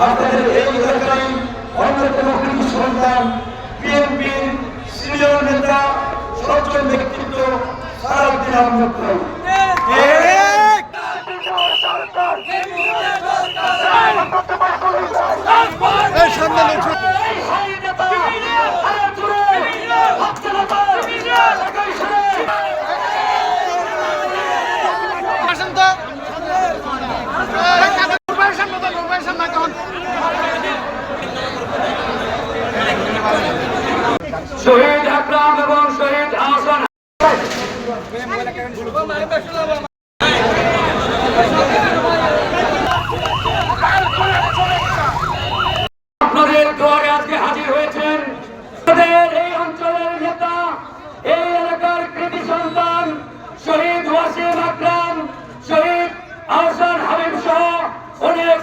আপনাদের এই এলাকায় অন্যতম কৃষি সন্তান বিএনপির সিনিয়র নেতা সজ্জন ব্যক্তিত্ব সারাদিন আহমদ শহীদ আকরাম এবং শহীদ হাসান। আপনাদের দোয়ারে আজকে হাজির হয়েছেন আমাদের এই অঞ্চলের নেতা, এই এলাকার কৃতি সন্তান, শহীদ ওয়াসিম আকরাম, শহীদ আহসান হাবিব সহ অনেক